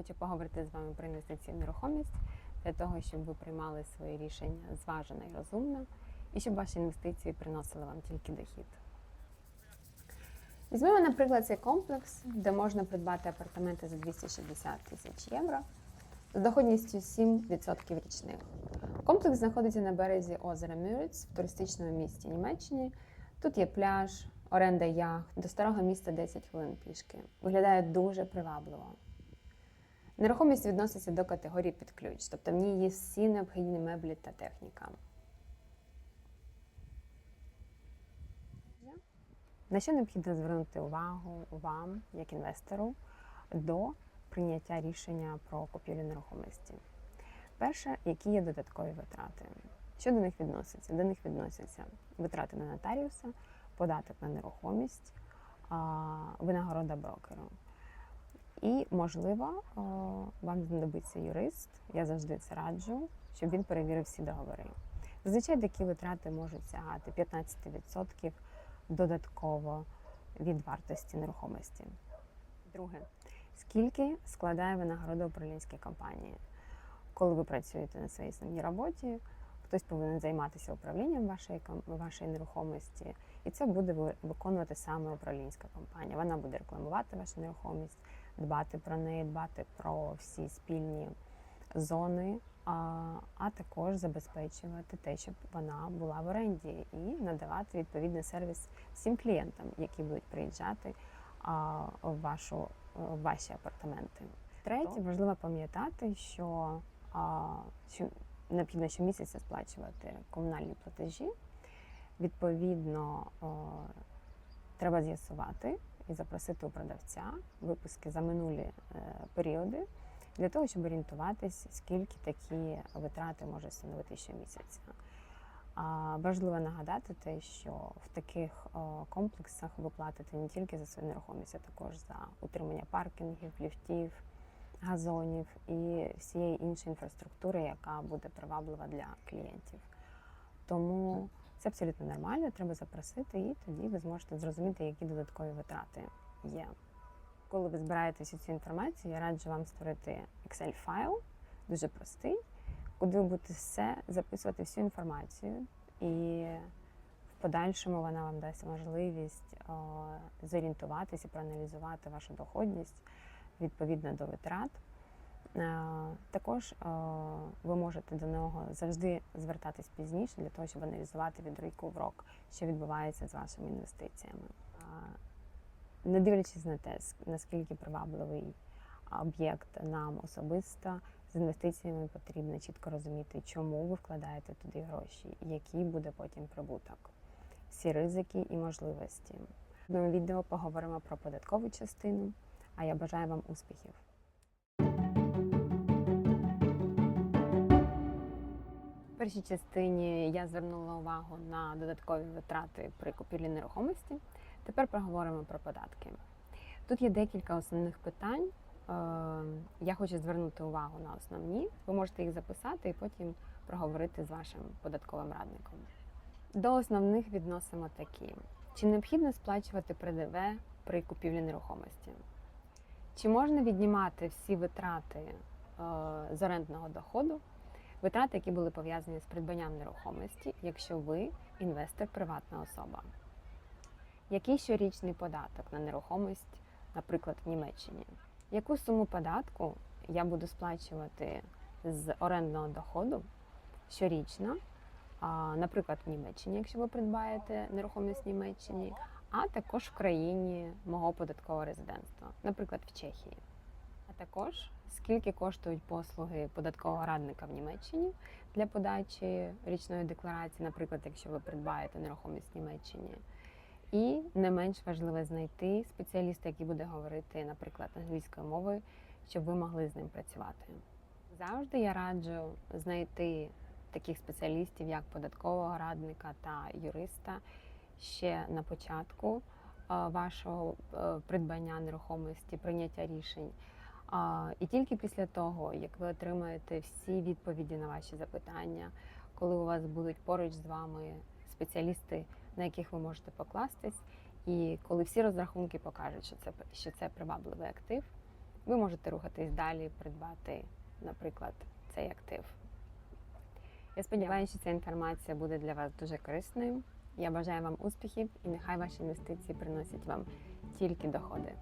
хочу поговорити з вами про інвестиції в нерухомість для того, щоб ви приймали свої рішення зважено і розумно, і щоб ваші інвестиції приносили вам тільки дохід. Візьмемо, наприклад, цей комплекс, де можна придбати апартаменти за 260 тисяч євро з доходністю 7% річних. Комплекс знаходиться на березі озера Мюриц в туристичному місті Німеччині. Тут є пляж, оренда яхт, до старого міста 10 хвилин пішки. Виглядає дуже привабливо. Нерухомість відноситься до категорії під ключ, тобто в ній є всі необхідні меблі та техніка. На що необхідно звернути увагу вам, як інвестору, до прийняття рішення про купівлю нерухомості? Перше, які є додаткові витрати? Що до них відноситься? До них відносяться витрати на нотаріуса, податок на нерухомість, винагорода брокеру. І, можливо, вам знадобиться юрист. Я завжди це раджу, щоб він перевірив всі договори. Зазвичай такі витрати можуть сягати 15% додатково від вартості нерухомості. Друге, скільки складає винагорода управлінській компанії? Коли ви працюєте на своїй основній роботі, хтось повинен займатися управлінням вашої вашої нерухомості, і це буде ви- виконувати саме управлінська компанія. Вона буде рекламувати вашу нерухомість, дбати про неї, дбати про всі спільні зони, а, а також забезпечувати те, щоб вона була в оренді, і надавати відповідний сервіс всім клієнтам, які будуть приїжджати а, в вашу в ваші апартаменти. Третє, важливо пам'ятати, що, а, що необхідно щомісяця сплачувати комунальні платежі. Відповідно, о, треба з'ясувати і запросити у продавця випуски за минулі е, періоди для того, щоб орієнтуватись, скільки такі витрати може становити щомісяця. Важливо нагадати те, що в таких комплексах ви платите не тільки за свою нерухомість, а також за утримання паркінгів, ліфтів, газонів і всієї іншої інфраструктури, яка буде приваблива для клієнтів. Тому це абсолютно нормально, треба запросити, і тоді ви зможете зрозуміти, які додаткові витрати є. Коли ви збираєте всю цю інформацію, я раджу вам створити Excel-файл, дуже простий, куди ви будете все записувати всю інформацію, і в подальшому вона вам дасть можливість зорієнтуватися, проаналізувати вашу доходність відповідно до витрат. Е, Також е, ви можете до нього завжди звертатись пізніше для того, щоб аналізувати від року в рок, що відбувається з вашими інвестиціями. Е, Не дивлячись на те, наскільки привабливий об'єкт нам особисто, з інвестиціями потрібно чітко розуміти, чому ви вкладаєте туди гроші, який буде потім прибуток, всі ризики і можливості. В відео поговоримо про податкову частину, а я бажаю вам успіхів. Першій частині я звернула увагу на додаткові витрати при купівлі нерухомості. Тепер поговоримо про податки. Тут є декілька основних питань. Е, Я хочу звернути увагу на основні. Ви можете їх записати і потім проговорити з вашим податковим радником. До основних відносимо такі: чи необхідно сплачувати ПДВ при купівлі нерухомості? Чи можна віднімати всі витрати е, з орендного доходу, витрати, які були пов'язані з придбанням нерухомості, якщо ви інвестор приватна особа? Який щорічний податок на нерухомість, наприклад, в Німеччині? Яку суму податку я буду сплачувати з орендного доходу щорічно, наприклад, в Німеччині, якщо ви придбаєте нерухомість в Німеччині, а також в країні мого податкового резидентства, наприклад, в Чехії. Також скільки коштують послуги податкового радника в Німеччині для подачі річної декларації, наприклад, якщо ви придбаєте нерухомість в Німеччині. І не менш важливо знайти спеціаліста, який буде говорити, наприклад, англійською мовою, щоб ви могли з ним працювати. Завжди я раджу знайти таких спеціалістів, як податкового радника та юриста, ще на початку е, вашого е, придбання нерухомості, прийняття рішень. І тільки після того, як ви отримаєте всі відповіді на ваші запитання, коли у вас будуть поруч з вами спеціалісти, на яких ви можете покластись, і коли всі розрахунки покажуть, що це що це привабливий актив, ви можете рухатись далі, придбати, наприклад, цей актив. Я сподіваюся, що ця інформація буде для вас дуже корисною. Я бажаю вам успіхів і нехай ваші інвестиції приносять вам тільки доходи.